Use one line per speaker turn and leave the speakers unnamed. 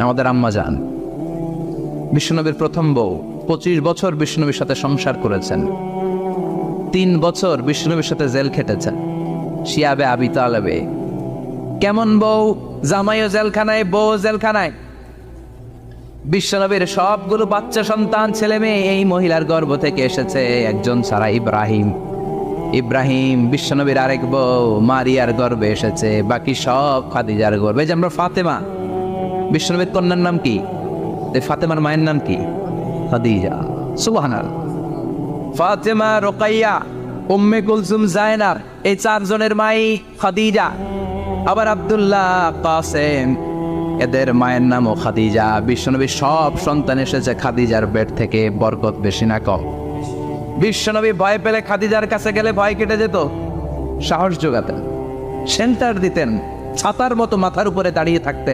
আমাদের আম্মা যান। বিষ্ণুনবীর প্রথম বউ, পঁচিশ বছর বিষ্ণুনবীর সাথে সংসার করেছেন। তিন বছর বিষ্ণুনবীর সাথে জেল খেটেছেন। শিয়াবে আবি তালেবে। কেমন বউ? জামাইও জেলখানায় বউ জেলখানায়। বিশ্বনবীর সবগুলো বাচ্চা সন্তান, ছেলে মেয়ে এই মহিলার গর্ভ থেকে এসেছে একজন ছাড়া ইব্রাহিম। ইব্রাহিম বিশ্বনবীর আরেক বউ, মারিয়ার গর্ভে এসেছে, বাকি সব খাদিজার এই যে আমরা ফাতেমা বিশ্বনবীর কন্যার নাম কি? ফাতেমার মায়ের নাম কি? ফাতেমা রোকাইয়া, উম্মে কুলসুম এই চারজনের মাই খাদিজা। আবার আব্দুল্লাহ কাসেম, এদের মায়ের নামও খাদিজা। সব সন্তান এসেছে খাদিজার পেট থেকে, বরকত বেশি না কম। বিশ্বনবী ভয় পেলে খাদিজার কাছে গেলে ভয় কেটে যেত। সাহস যোগাতেন। সেন্টার দিতেন। ছাতার মতো মাথার উপরে দাঁড়িয়ে থাকতেন।